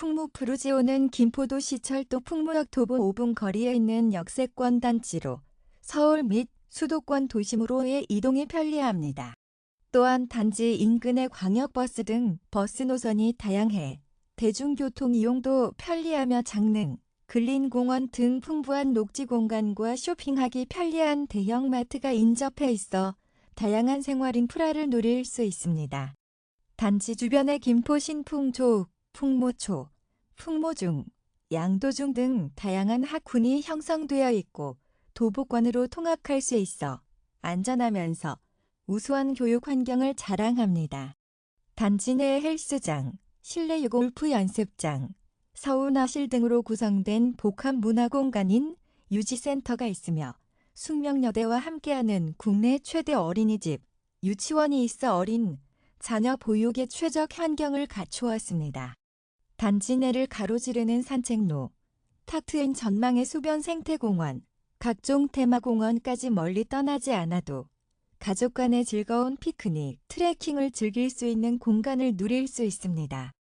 풍무 프루지오는 김포도 시철도 풍무역 도보 5분 거리에 있는 역세권 단지로 서울 및 수도권 도심으로의 이동이 편리합니다. 또한 단지 인근의 광역버스 등 버스 노선이 다양해 대중교통 이용도 편리하며 장능, 근린공원 등 풍부한 녹지 공간과 쇼핑하기 편리한 대형마트가 인접해 있어 다양한 생활 인프라를 누릴 수 있습니다. 단지 주변에 김포 신풍조, 풍모초, 풍모중, 양도중 등 다양한 학군이 형성되어 있고 도보권으로 통학할 수 있어 안전하면서 우수한 교육 환경을 자랑합니다. 단지 내 헬스장, 실내 골프 연습장, 서운화실 등으로 구성된 복합 문화 공간인 유지센터가 있으며 숙명여대와 함께하는 국내 최대 어린이집, 유치원이 있어 어린 자녀 보육에 최적 환경을 갖추었습니다. 단지 내를 가로지르는 산책로, 탁 트인 전망의 수변 생태공원, 각종 테마공원까지 멀리 떠나지 않아도 가족 간의 즐거운 피크닉, 트레킹을 즐길 수 있는 공간을 누릴 수 있습니다.